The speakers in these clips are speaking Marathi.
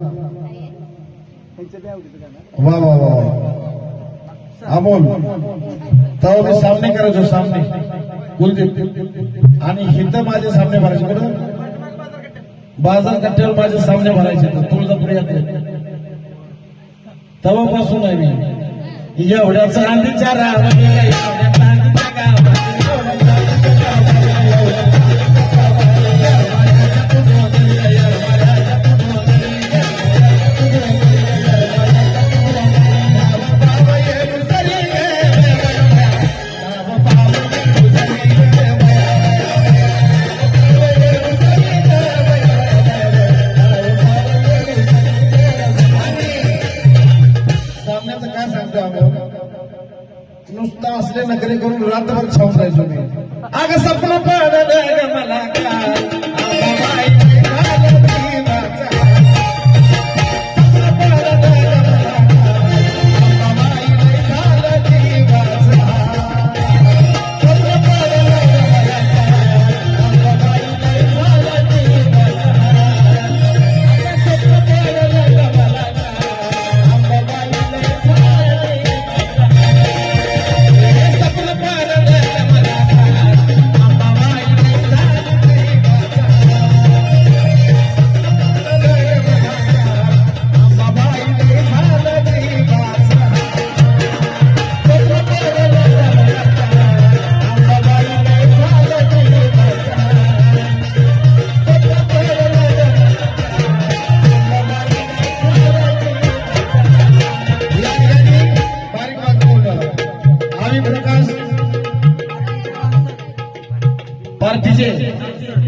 वा वा वा अमोल तेव्हा सामने करायचो सामने. कुलदीप आणि हिथं माझे सामने भरायचे. कुठं? बाजार कट्ट्यावर माझे सामने भरायचे. तर तुळजापूर यात्रे. तेव्हापासून आहे मी. एवढ्याचा चांदीच्या रामध्ये एवढ्या चांदीच्या गावामध्ये, नुसता असले नगरी करून रात्रभर छावून राहायचो मी. अगं सपन पडलं मला काय?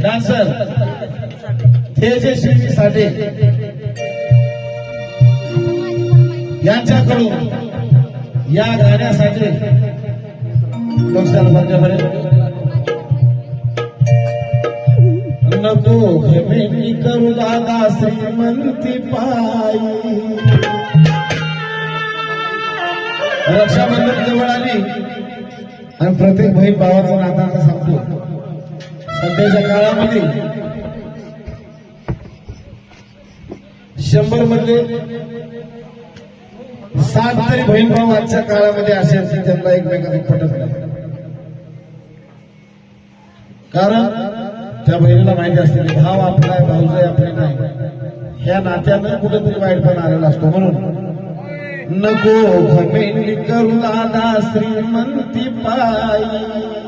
डान्सर तेजस्वी साठे यांच्याकडून या गाण्यासाठी लोकशाल नको मी करू दादा श्रीमंती पायी. रक्षाबंधन जवळ आली. आणि प्रत्येक बहीण भावाचं नातं आता सांगतो सध्याच्या काळामध्ये शंभरमध्ये सात तरी बहीण भाऊ आजच्या काळामध्ये असे असतील त्यांना एकमेकांना पटत नाही. कारण त्या बहिणीला माहिती असते की भाव आपला आहे भाऊजाई आपले नाही. ह्या नात्यानं कुठेतरी वाईटपणा आलेला असतो म्हणून. नको घमेंडी करू दादा श्रीमंती पायी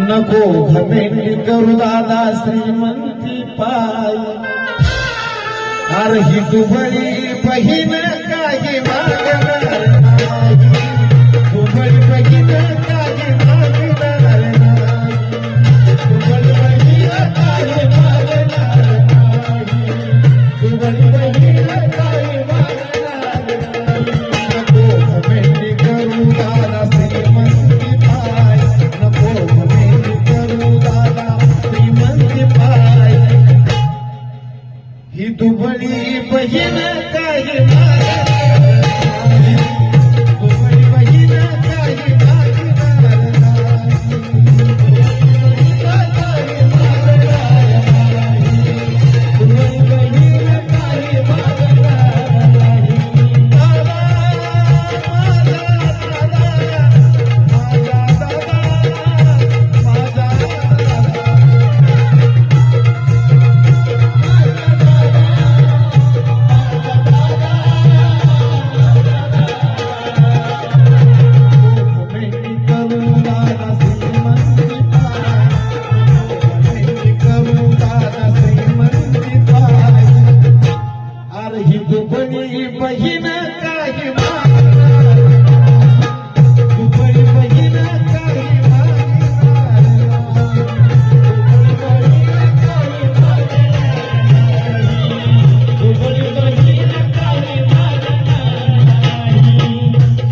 नको घमेंडी करू दादा श्रीमंती पाय अरे ही दुबळी बहीण काही मागणार. ही दुबळी काही मागणार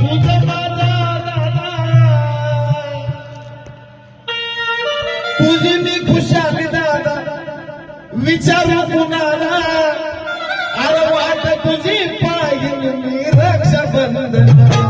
तुझं माझा दादा तुझी मी खुशाली दादा विचारू कुणाला अरे वाट तुझी पाहिजे मी रक्षाबंधन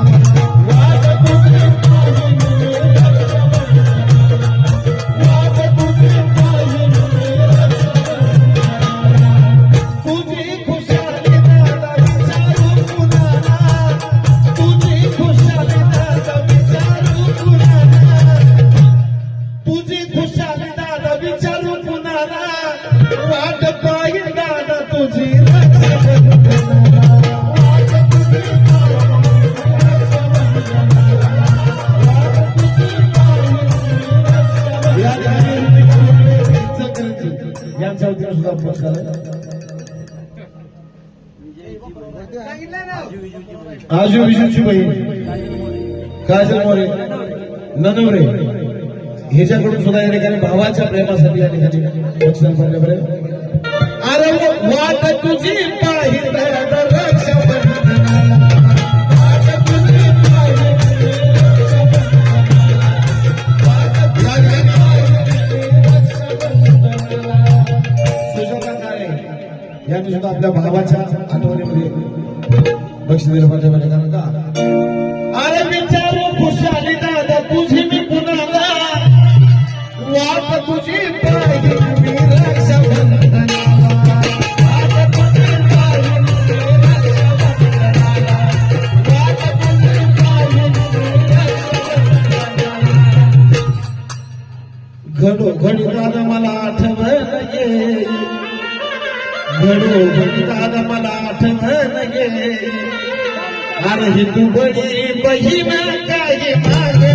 यांच्या वतीनं सुद्धा उपयोग झाला आजू विजूची बहीण काजल मोरे? ननवरे. ह्याच्याकडून सुद्धा या ठिकाणी भावाच्या प्रेमासाठी या ठिकाणी वाट तुझी. यांनी भावाच्या आठवणीमध्ये लक्ष दिलं पाहिजे म्हणजे कारण का गे ये अरे ही तू बडी बहीण मागे.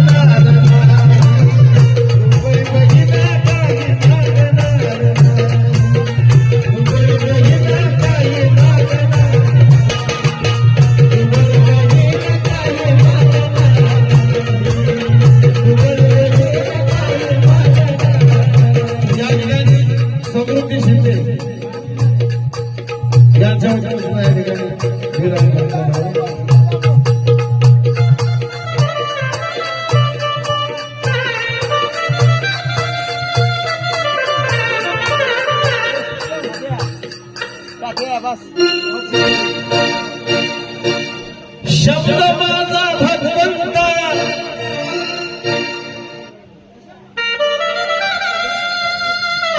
शब्द माझा भगवंत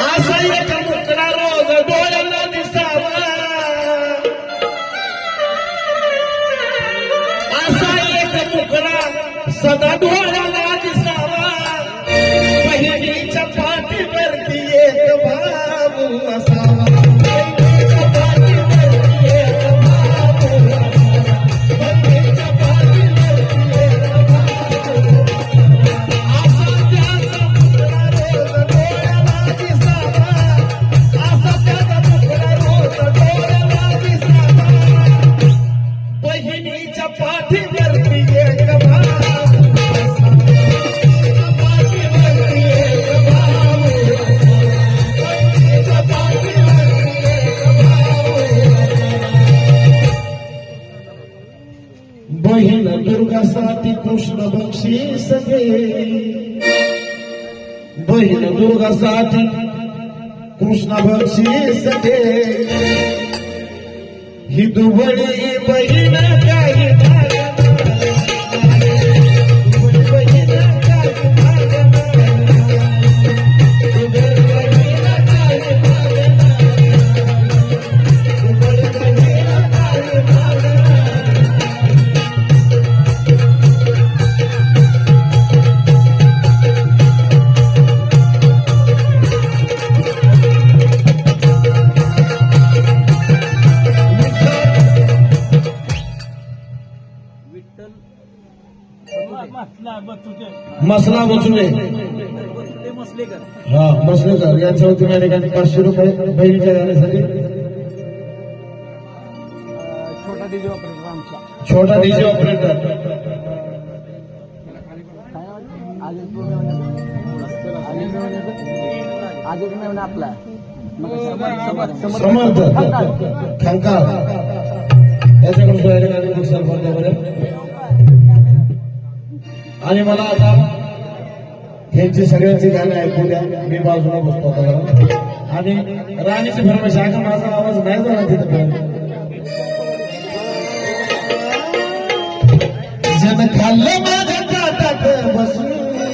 असा एक मुकडा रोज डोळ्यांना दिसावा. असा एक मुकडा सदा डोळ्याला दिसावा. पहिलीच्या पाठीवरती एक भा बहीण दुर्गा पाठीवरती कृष्ण बक्षी असावा. बहीण दुर्गा साथी बहीण कृष्ण बक्षी दे ही दुबळी बहीण काही मसला मसलेकर हा मसलेकर यांच्या वतीने या ठिकाणी पाचशे रुपये बहिणीच्या गाण्यासाठी. छोटा डीजे ऑपरेटर आपला समर्थ. खंकार याच्याकडून आणि मला आता ह्यांची सगळ्यांची गाणी ऐकू द्या. मी बाजूला बसतो आता आणि राणीची फरमाईश आहे माझा आवाज नाही झाला तिथं जन खाल्लं माझ्या ताटात बसून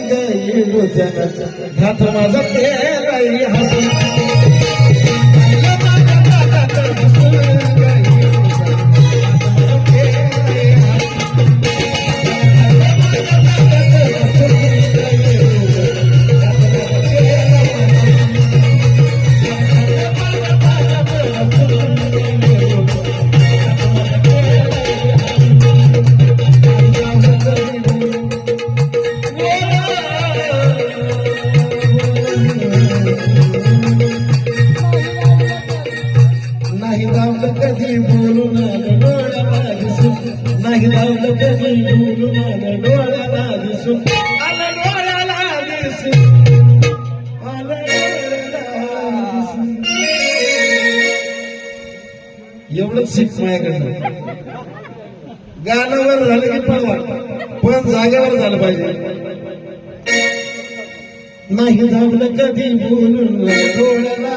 गेलो त्यानं घात माझा केलाय हसून एवढंच सीट माझ्याकडनं गाण्यावर झालं की पळवा पण जागेवर झालं पाहिजे. नाही धावलं कधी बोलून डोळ्याला